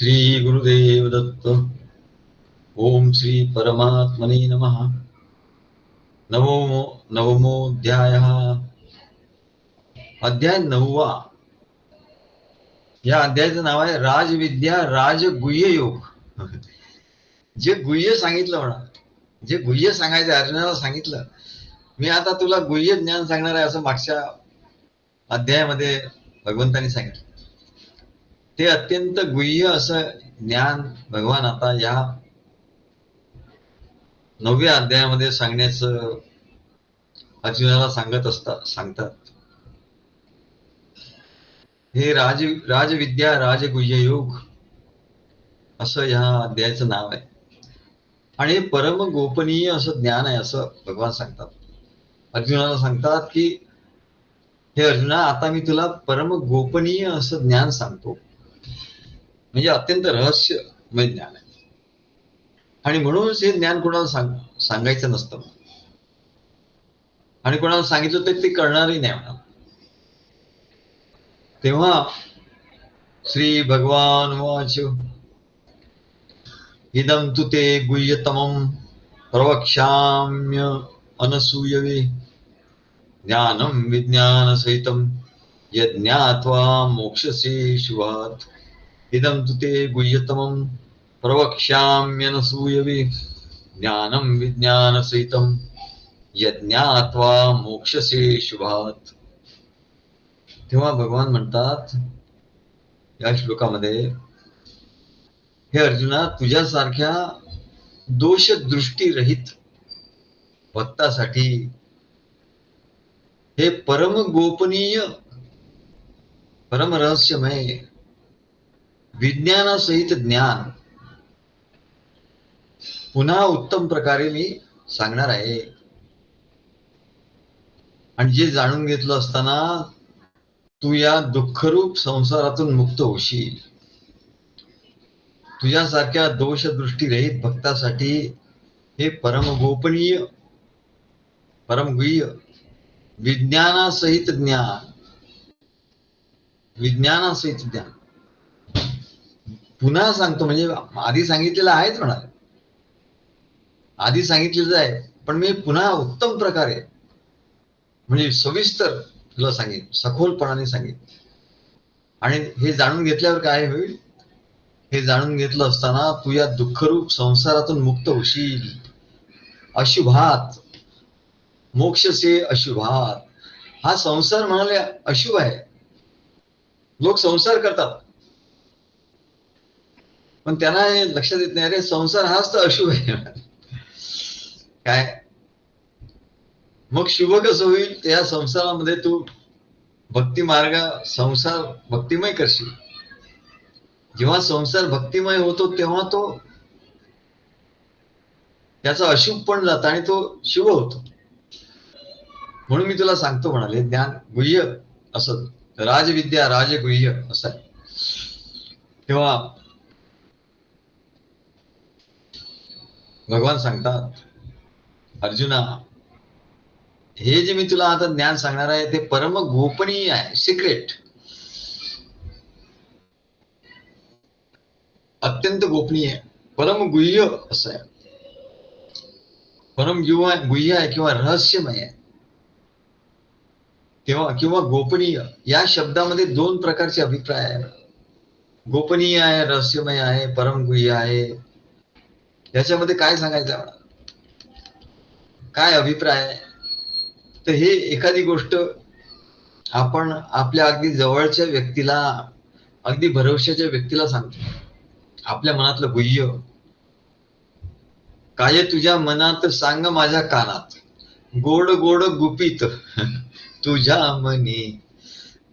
श्री गुरुदेव दत्त। ओम श्री परमात्मने नमः। नवमो नवमोध्याय अध्याय नववा। या अध्यायाचं नाव आहे राजविद्या राजगुह्य योग. जे गुह्य सांगितलं म्हणा. जे गुह्य सांगायचं अर्जुनाला सांगितलं. मी आता तुला गुह्य ज्ञान सांगणार आहे असं मागच्या अध्यायामध्ये भगवंतांनी सांगितलं. हे अत्यंत गुह्य असं ज्ञान भगवान आता या नवव्या अध्यायामध्ये सांगण्याचं अर्जुनाला सांगत असतात सांगतात. हे राज राजविद्या राजगुह्य योग असं ह्या अध्यायाचं नाव आहे. आणि हे परम गोपनीय असं ज्ञान आहे असं भगवान सांगतात. अर्जुनाला सांगतात की हे अर्जुना आता मी तुला परम गोपनीय असं ज्ञान सांगतो. म्हणजे अत्यंत रहस्यमय ज्ञान आहे. आणि म्हणूनच हे ज्ञान कोणाला सांग सांगायचं नसतं. आणि कोणाला सांगितलं तर ते करणारही नाही म्हणा. तेव्हा श्री भगवान वाच इदम तु ते गुह्यतमं प्रवक्षाम्य अनसूयवे. ज्ञानं विज्ञानसहितं यज्ञात्वा मोक्षसे शुभात. इदं तु ते गुह्यतमं प्रवक्ष्याम्यनसूयवे ज्ञानं विज्ञानसहितं यज्ञात्वा मोक्षसे शुभात। तेव्हा भगवान म्हणतात या श्लोकामध्ये हे अर्जुना तुझ्यासारख्या दोषदृष्टीरहित भक्तासाठी हे परम गोपनीय परम रहस्यमय विज्ञानासहित ज्ञान. पुन्हा उत्तम प्रकारे मी सांगणार आहे. आणि जे जाणून घेतलं असताना तू या दुःखरूप संसारातून मुक्त होशील. तुझ्यासारख्या दोषदृष्टीरहित भक्तासाठी हे परम गोपनीय परमगुह्य विज्ञानासहित ज्ञान. विज्ञानासहित ज्ञान. पुन्हा सांगतो म्हणजे आधी सांगितलेलं आहेच म्हणाले. आधी सांगितलेलं आहे पण मी पुन्हा उत्तम प्रकारे म्हणजे सविस्तर तुला सांगेन सखोलपणाने सांगेन. आणि हे जाणून घेतल्यावर काय होईल? हे जाणून घेतलं असताना तू या दुःखरूप संसारातून मुक्त होशील. अशुभात. मोक्ष से अशुभात. हा संसार म्हणाले अशुभ आहे. लोक संसार करतात. पण त्यांना हे लक्षात येत नाही अरे संसार हाच तर अशुभ आहे. काय? मग शुभ कसं होईल? त्या संसारामध्ये तू भक्ती मार्ग संसार भक्तिमय करशील. जेव्हा संसार भक्तिमय होतो तेव्हा तो त्याचा अशुभ पण जात आणि तो शुभ होतो. म्हणून मी तुला सांगतो म्हणाले ज्ञान गुह्य असत. राजविद्या राजगुह्य असं तेव्हा भगवान सांगतात अर्जुना हे जे मी तुला आता ज्ञान सांगणार आहे ते परम गोपनीय आहे सिक्रेट अत्यंत गोपनीय परम गुह्य असं आहे. परम युवा गुह्य आहे किंवा रहस्यमय आहे. तेव्हा किंवा गोपनीय. या शब्दामध्ये दोन प्रकारचे अभिप्राय आहे गोपनीय आहे रहस्यमय आहे परम गुह्य आहे. याच्यामध्ये काय सांगायचं आहे काय अभिप्राय तर हे एखादी गोष्ट आपण आपल्या अगदी जवळच्या व्यक्तीला अगदी भरवशाच्या व्यक्तीला सांगतो. आपल्या मनातलं गुह्य. काय तुझ्या मनात सांग माझ्या कानात. गोड गोड गुपित. तुझ्या मनी.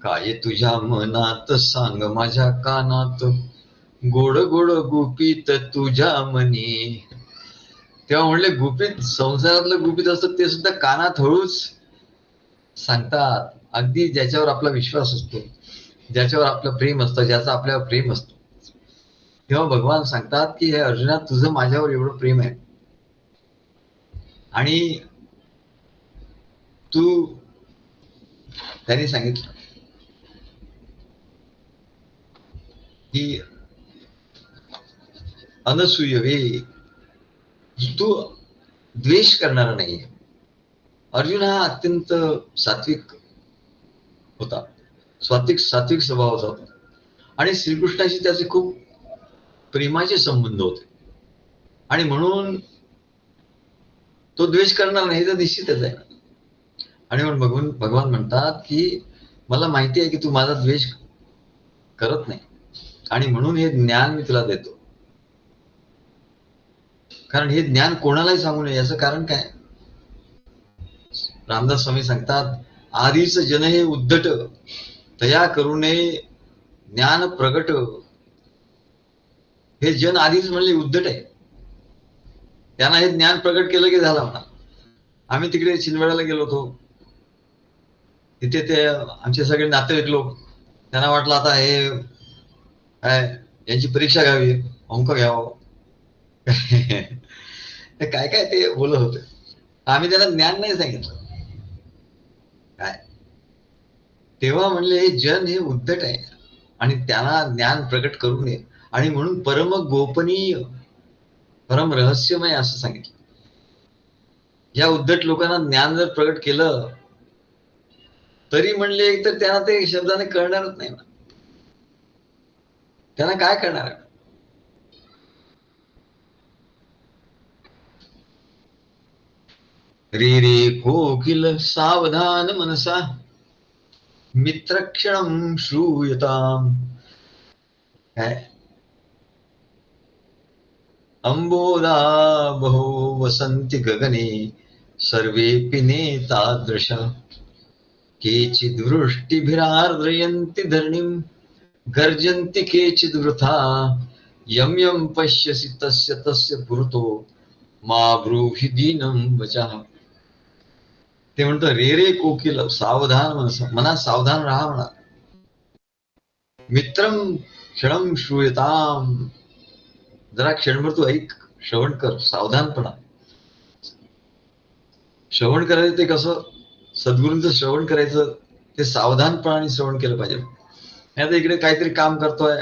काय तुझ्या मनात सांग माझ्या कानात. गोड गोड गुपित तुझ्या मनी. तेव्हा म्हणले गुपित संसारातलं गुपित असतं ते सुद्धा कानात हळूच सांगतात. अगदी ज्याच्यावर आपला विश्वास असतो ज्याच्यावर आपलं प्रेम असतं ज्याचा आपल्यावर प्रेम असतो. तेव्हा भगवान सांगतात की हे अर्जुना तुझं माझ्यावर एवढं प्रेम आहे. आणि तू त्यांनी सांगितलं की अनसूयवे तू द्वेष करणारा नाहीये अर्जुन हा अत्यंत सात्विक होता. सात्विक सात्विक स्वभावाचा होता. आणि श्रीकृष्णाशी त्याचे खूप प्रेमाचे संबंध होते. आणि म्हणून तो द्वेष करणार नाही तर निश्चितच आहे. आणि म्हणून भगवान भगवान म्हणतात की मला माहिती आहे की तू माझा द्वेष करत नाही. आणि म्हणून हे ज्ञान मी तुला देतो. कारण हे ज्ञान कोणालाही सांगू नये याचं कारण काय? रामदास स्वामी सांगतात आधीच जन हे उद्धट तया करू नये ज्ञान प्रगट. हे जन आधीच म्हणले उद्धट आहे. त्यांना हे ज्ञान प्रगट केलं की झालं म्हणा. आम्ही तिकडे चिनवेळाला गेलो होतो. तिथे ते आमचे सगळे नातेवाईक लोक त्यांना वाटलं आता हे काय यांची परीक्षा घ्यावी अंक घ्यावं. काय काय ते बोलत होते. आम्ही त्याला ज्ञान नाही सांगितलं. काय? तेव्हा म्हणले हे जन हे उद्धट आहे आणि त्यांना ज्ञान प्रकट करू नये. आणि म्हणून परम गोपनीय परम रहस्यमय असं सांगितलं. या उद्धट लोकांना ज्ञान जर प्रकट केलं तरी म्हणले तर त्यांना ते शब्दाने कळणारच नाही त्यांना काय करणार आहे? रे कोकिल सावधान मनसा। मित्रक्षणं श्रूयताम। काय अंबोदा बहो वसंती गगने सर्वे पिने तादृश केचिदृष्टिभिरार्द्रयन्ति धरणीं गर्जन्ति केचिद्वृथा। यं यं पश्यसि तस्य तस्य पुरतो। मा ब्रूहि दीनं वचः। ते म्हणतो रे रे कोकिल सावधान मना सावधान राहा म्हणा. मित्रम क्षणम श्रूयताम जरा क्षणभर तू ऐक श्रवण कर सावधानपणा. श्रवण करायचं ते कसं? सद्गुरूंचं श्रवण करायचं ते सावधानपणाने श्रवण केलं पाहिजे. आता इकडे काहीतरी काम करतोय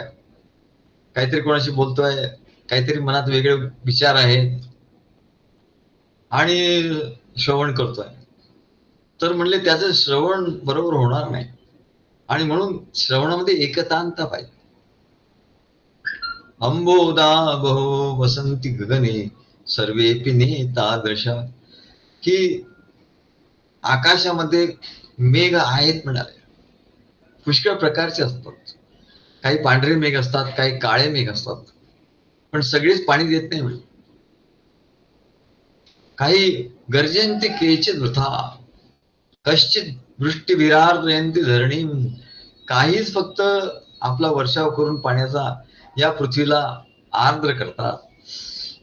काहीतरी कोणाशी बोलतोय काहीतरी मनात वेगळे विचार आहेत. आणि श्रवण करतोय. तर म्हणले त्याचं श्रवण बरोबर होणार नाही. आणि म्हणून श्रवणामध्ये एकतांत पाहिजे. अंबोदा बहो वसंती गगने सर्वे पिने तादृश की आकाशामध्ये मेघ आहेत म्हणाले. पुष्कळ प्रकारचे असतात. काही पांढरे मेघ असतात काही काळे मेघ असतात. पण सगळेच पाणी देत नाही म्हणजे काही गर्जंती केचे वृथा कश्चित वृष्टी विरारयंती धरणी काहीच फक्त आपला वर्षाव करून पाण्याचा या पृथ्वीला आर्द्र करतात.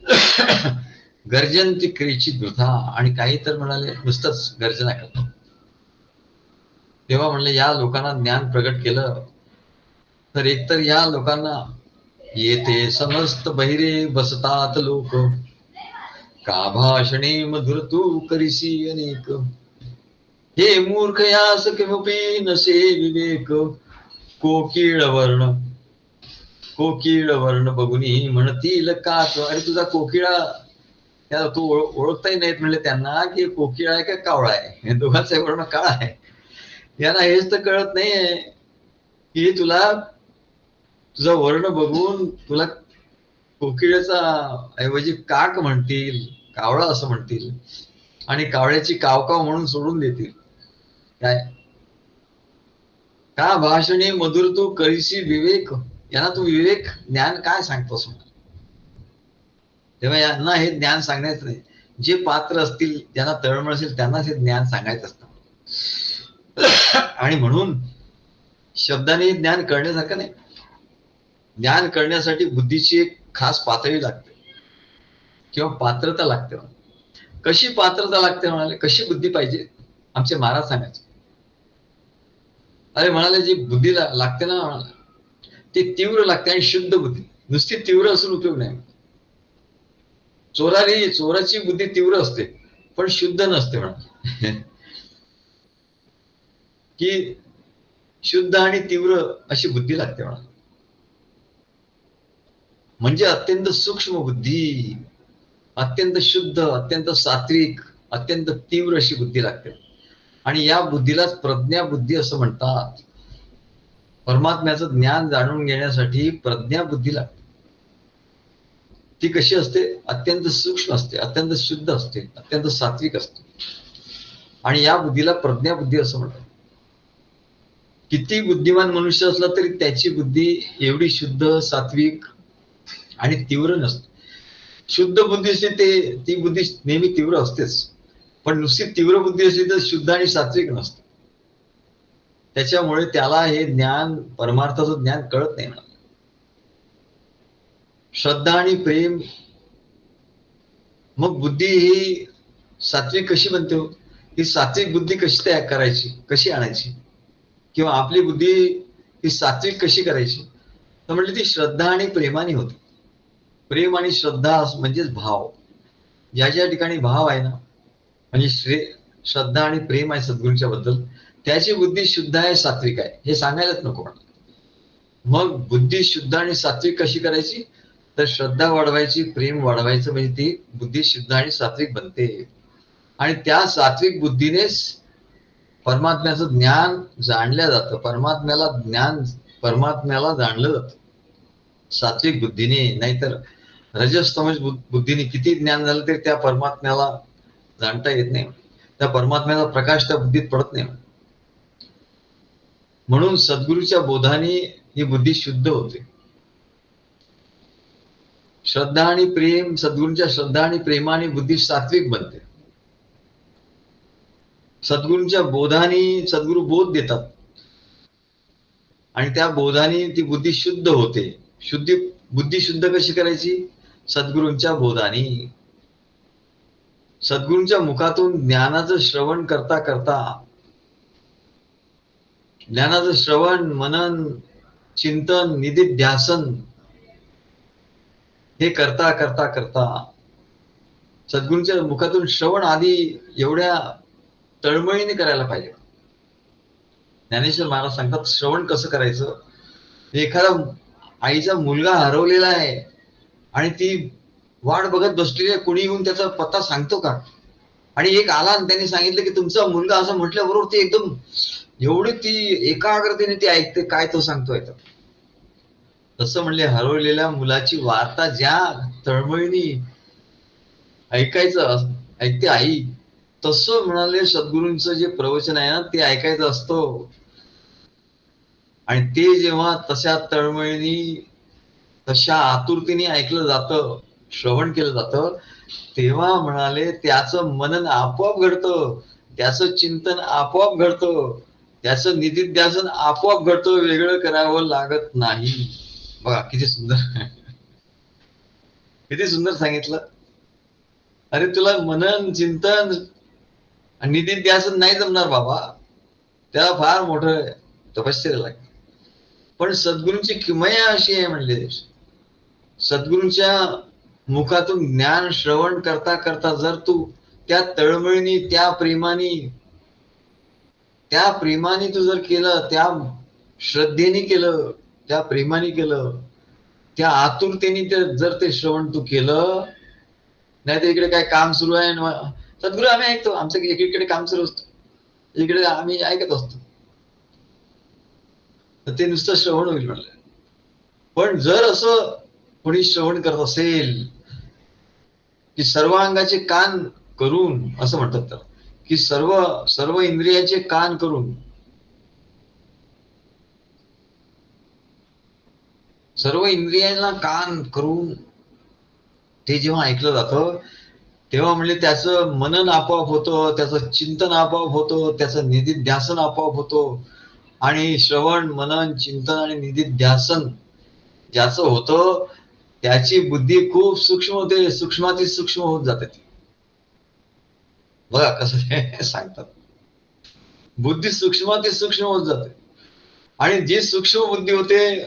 गर्जंती क्रियची वृथा आणि काही तर म्हणाले नुसतंच गर्जना करतात. तेव्हा म्हणले या लोकांना ज्ञान प्रगट केलं तर एकतर या लोकांना येते समस्त बहिरे बसतात लोक. का भाषणे मधुर तू करीसी अनेक? हे मूर्ख यास किमपी नसे विवेक कोकिळ वर्ण. कोकिळ वर्ण बघुनी म्हणतील का? अरे तुझा कोकिळा त्या तू ओळखताही नाहीत म्हणले त्यांना की कोकिळा आहे का कावळा आहे? दोघांचा वर्ण काळा आहे. यांना हेच तर कळत नाहीये की तुला तुझा वर्ण बघून तुला कोकिळ्याचा ऐवजी काक म्हणतील कावळा असं म्हणतील आणि कावळ्याची कावकाव म्हणून सोडून देतील. काय? का भाषणे मधुर तू कळीशी विवेक? यांना तू विवेक ज्ञान काय सांगतोस? तेव्हा यांना हे ज्ञान सांगण्याचं नाही. जे पात्र असतील ज्यांना तळमळ असेल त्यांनाच हे ज्ञान सांगायचं असतं. आणि म्हणून शब्दाने ज्ञान करण्यासारखं नाही. ज्ञान करण्यासाठी बुद्धीची एक खास पातळी लागते. किंवा पात्रता लागते. कशी पात्रता लागते म्हणाले? कशी बुद्धी पाहिजे? आमचे महाराज सांगायचे. अरे म्हणाले जी बुद्धीला लागते ना म्हणाले ती तीव्र लागते आणि शुद्ध बुद्धी. नुसती तीव्र असून उपयोग नाही. चोरारी चोराची बुद्धी तीव्र असते पण शुद्ध नसते म्हणा की शुद्ध आणि तीव्र अशी बुद्धी लागते म्हणा म्हणजे अत्यंत सूक्ष्म बुद्धी अत्यंत शुद्ध अत्यंत सात्विक अत्यंत तीव्र अशी बुद्धी लागते. आणि या बुद्धीलाच प्रज्ञा बुद्धी असं म्हणतात. परमात्म्याचं ज्ञान जाणून घेण्यासाठी प्रज्ञा बुद्धी लागते. ती कशी असते? अत्यंत सूक्ष्म असते अत्यंत शुद्ध असते अत्यंत सात्विक असते. आणि या बुद्धीला प्रज्ञा बुद्धी असं म्हणतात. किती बुद्धिमान मनुष्य असला तरी त्याची बुद्धी एवढी शुद्ध सात्विक आणि तीव्र नसते. शुद्ध बुद्धी ते ती बुद्धी नेहमी तीव्र असतेच. पण नुसती तीव्र बुद्धी असली तर शुद्ध आणि सात्विक नसतं. त्याच्यामुळे त्याला हे ज्ञान परमार्थाचं ज्ञान कळत नाही श्रद्धा आणि प्रेम मग बुद्धी ही सात्विक कशी बनते हो? ही सात्विक बुद्धी कशी तयार करायची कशी आणायची? किंवा आपली बुद्धी ही सात्विक कशी करायची? तर म्हणजे ती श्रद्धा आणि प्रेमाने होते. प्रेम आणि श्रद्धा म्हणजेच भाव. ज्या ज्या ठिकाणी भाव आहे ना म्हणजे श्रे श्रद्धा आणि प्रेम आहे सद्गुरूंच्या बद्दल. त्याची बुद्धी शुद्ध आहे सात्विक आहे. हे सांगायलाच नको मग बुद्धी शुद्ध आणि सात्विक कशी करायची? तर श्रद्धा वाढवायची प्रेम वाढवायचं म्हणजे ती बुद्धी शुद्ध आणि सात्विक बनते. आणि त्या सात्विक बुद्धीनेच परमात्म्याचं ज्ञान जाणलं जातं. परमात्म्याला ज्ञान परमात्म्याला जाणलं जातं. सात्विक बुद्धीने नाहीतर रजस्तमज बुद्धीने किती ज्ञान झालं तरी त्या परमात्म्याला जाणता येत नाही. त्या परमात्म्याचा प्रकाश त्या बुद्धीत पडत नाही. म्हणून सद्गुरूच्या बोधाने ही बुद्धी शुद्ध होते. श्रद्धा आणि प्रेम सद्गुरूंच्या श्रद्धा आणि प्रेमाने बुद्धी सात्विक बनते. सद्गुरूंच्या बोधाने सद्गुरू बोध देतात. आणि त्या बोधाने ती बुद्धी शुद्ध होते. शुद्धी बुद्धी शुद्ध कशी करायची? सद्गुरूंच्या बोधाने. सद्गुरूंच्या मुखातून ज्ञानाचं श्रवण करता करता ज्ञानाचं श्रवण मनन चिंतन निधिध्यासन हे करता करता करता सद्गुरूंच्या मुखातून श्रवण आधी एवढ्या तळमळीने करायला पाहिजे. ज्ञानेश्वर महाराज सांगतात श्रवण कसं करायचं? एखादा आईचा मुलगा हरवलेला आहे आणि ती वाट बघत बसलेले कोणी कुणी येऊन त्याचा पत्ता सांगतो का? आणि एक आला आणि त्यांनी सांगितलं की तुमचा मुलगा असं म्हटल्याबरोबर ती एकदम एवढी ती एकाग्रतेने ती ऐकते काय तो सांगतोय तसं म्हणले हरवलेल्या मुलाची वार्ता ज्या तळमळीने ऐकायचं ऐकते आई तसं म्हणाले सद्गुरूंच जे प्रवचन आहे ना ते ऐकायचं असतं. आणि ते जेव्हा तशा तळमळीने तशा आतुरतेने ऐकलं जातं श्रवण केलं जातं तेव्हा म्हणाले त्याचं मनन आपोआप घडतं त्याचं चिंतन आपोआप घडतं त्याचं निधीध्यासन आपोआप घडतं वेगळं करावं लागत नाही. बघा किती सुंदर. किती सुंदर सांगितलं. अरे तुला मनन चिंतन निधीध्यासन नाही जमणार बाबा. त्याला फार मोठं तपश्चर्या लागते. पण सद्गुरूंची किमया अशी आहे म्हणले सद्गुरूंच्या मुखातून ज्ञान श्रवण करता करता जर तू त्या तळमळीने त्या प्रेमाने त्या प्रेमाने तू जर केलं त्या श्रद्धेने केलं त्या प्रेमाने केलं त्या आतुरतेने ते जर ते श्रवण तू केलं नाही तर इकडे काय काम सुरू आहे सद्गुरू आम्ही ऐकतो आमचं एकीकडे काम सुरू असतं. इकडे आम्ही ऐकत असतो. तर ते नुसतं श्रवण होईल म्हणलं. पण जर असं कोणी श्रवण करत असेल की सर्व अंगाचे कान करून असं म्हणतात तर की सर्व सर्व इंद्रियाचे कान करून सर्व इंद्रियांना कान करून ते जेव्हा ऐकलं जातं तेव्हा म्हणजे त्याचं मनन आपोआप होतं त्याचं चिंतन आपोआप होतं त्याचं निधिध्यासन आपोआप होतं आणि श्रवण मनन चिंतन आणि निधिध्यासन ज्याचं होतं त्याची बुद्धी खूप सूक्ष्म होते सूक्ष्माती सूक्ष्म होत जाते बघा कसं सांगतात. बुद्धी सूक्ष्माती सूक्ष्म होत जाते. आणि जी सूक्ष्म बुद्धी होते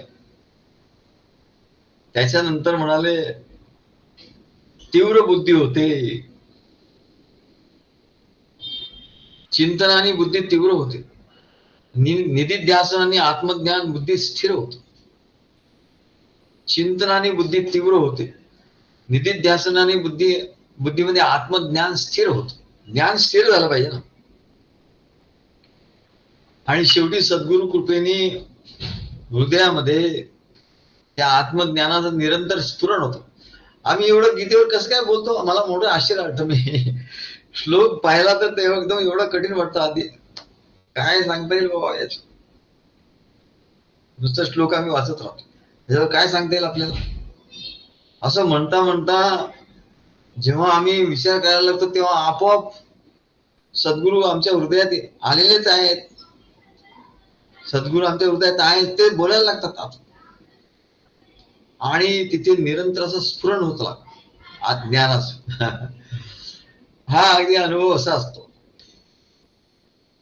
त्याच्यानंतर म्हणाले तीव्र बुद्धी होते. चिंतन आणि बुद्धी तीव्र होते. निधिध्यासन आणि आत्मज्ञान बुद्धी स्थिर होतो. चिंतनाने बुद्धी तीव्र होते. निधिध्यासनाने बुद्धी बुद्धीमध्ये आत्मज्ञान स्थिर होत. ज्ञान स्थिर झालं पाहिजे ना. आणि शेवटी सद्गुरु कृपेने हृदयामध्ये त्या आत्मज्ञानाचं निरंतर स्फुरण होतं. आम्ही एवढं गीतेवर कसं काय बोलतो? मला मोठं आश्चर्य वाटतं. मी श्लोक पाहिला तर तेव्हा एकदम एवढं कठीण वाटतं आधी. काय सांगता येईल बाबा याच? नुसतं श्लोक आम्ही वाचत राहतो. त्याच्यावर काय सांगता येईल आपल्याला? असं म्हणता म्हणता जेव्हा आम्ही विचार करायला लागतो तेव्हा आपोआप सद्गुरू आमच्या हृदयात आलेलेच आहेत. सद्गुरू आमच्या हृदयात आहेत ते बोलायला लागतात आप- आणि तिथे निरंतर असं स्फुरण होत ज्ञानाचं हा अगदी अनुभव असा असतो.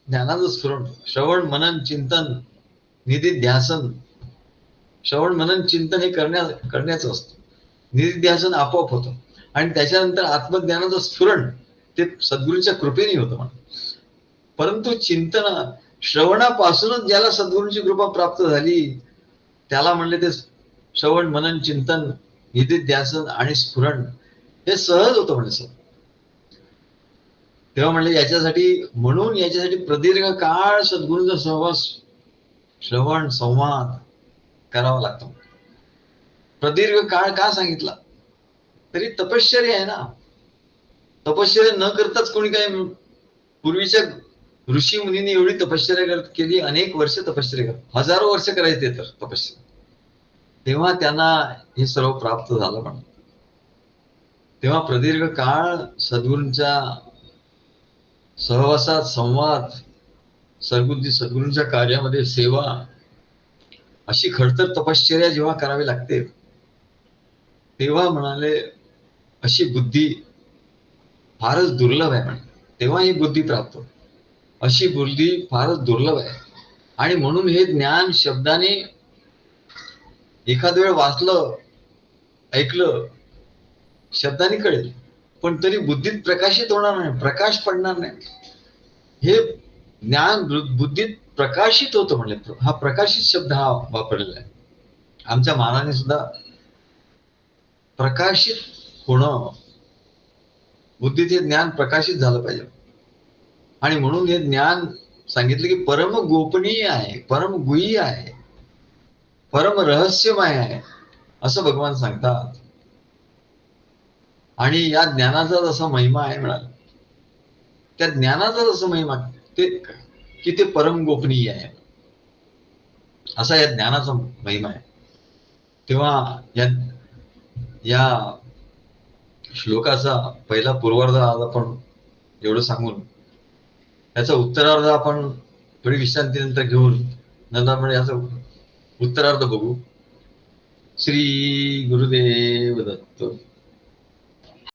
ज्ञानाचं स्फुरण. श्रवण मनन चिंतन निधी ध्यासन श्रवण मनन चिंतन हे करण्या करण्याचं असतं. निधिध्यासन आपोआप होतं. आणि त्याच्यानंतर आत्मज्ञानाचं स्फुरण ते सद्गुरूच्या कृपेने होतं म्हणून. परंतु चिंतन श्रवणापासूनच ज्याला सद्गुरूंची कृपा प्राप्त झाली त्याला म्हणले ते श्रवण मनन चिंतन निधिध्यासन आणि स्फुरण हे सहज होतं म्हणजे सर. तेव्हा म्हणले याच्यासाठी म्हणून याच्यासाठी प्रदीर्घ काळ सद्गुरूंचा सहवास श्रवण संवाद करावा लागतो. प्रदीर्घ काळ का सांगितला? तरी तपश्चर्या आहे ना. तपश्चर्या न करताच कोणी काय पूर्वीच्या ऋषी मुनीने एवढी तपश्चर्या करत केली अनेक वर्ष तपश्चर्या करत. हजारो वर्ष करायचे तर तपश्चर्या. तेव्हा त्यांना हे सर्व प्राप्त झालं म्हणून तेव्हा प्रदीर्घ काळ सद्गुरूंच्या सहवासात संवाद सद्गुरू सद्गुरूंच्या कार्यामध्ये सेवा अशी खडतर तपश्चर्या जेव्हा करावी लागते तेव्हा म्हणाले अशी बुद्धी फारच दुर्लभ आहे म्हणे. तेव्हा ही बुद्धी प्राप्त अशी बुद्धी फारच दुर्लभ आहे. आणि म्हणून हे ज्ञान शब्दाने एखाद वेळ वाचलं ऐकलं शब्दाने कळेल. पण तरी बुद्धीत प्रकाशित होणार नाही प्रकाश पडणार नाही. हे ज्ञान बुद्धीत प्रकाशित होतं म्हणले. हा प्रकाशित शब्द हा वापरलेला आहे. आमच्या मानाने सुद्धा प्रकाशित होणं बुद्धीत हे ज्ञान प्रकाशित झालं पाहिजे. आणि म्हणून हे ज्ञान सांगितलं की परम गोपनीय आहे परम गुह्य आहे परम रहस्यमय आहे असं भगवान सांगतात. आणि या ज्ञानाचा जसा महिमा आहे म्हणाल त्या ज्ञानाचा जसा महिमा ते की ते परम गोपनीय आहे. असा या ज्ञानाचा महिमा आहे. तेव्हा या या श्लोकाचा पहिला पूर्वार्ध आज आपण एवढं सांगून याचा उत्तरार्ध आपण थोडी विश्रांतीनंतर घेऊन नंतर आपण याचा उत्तरार्ध बघू. श्री गुरुदेव दत्त.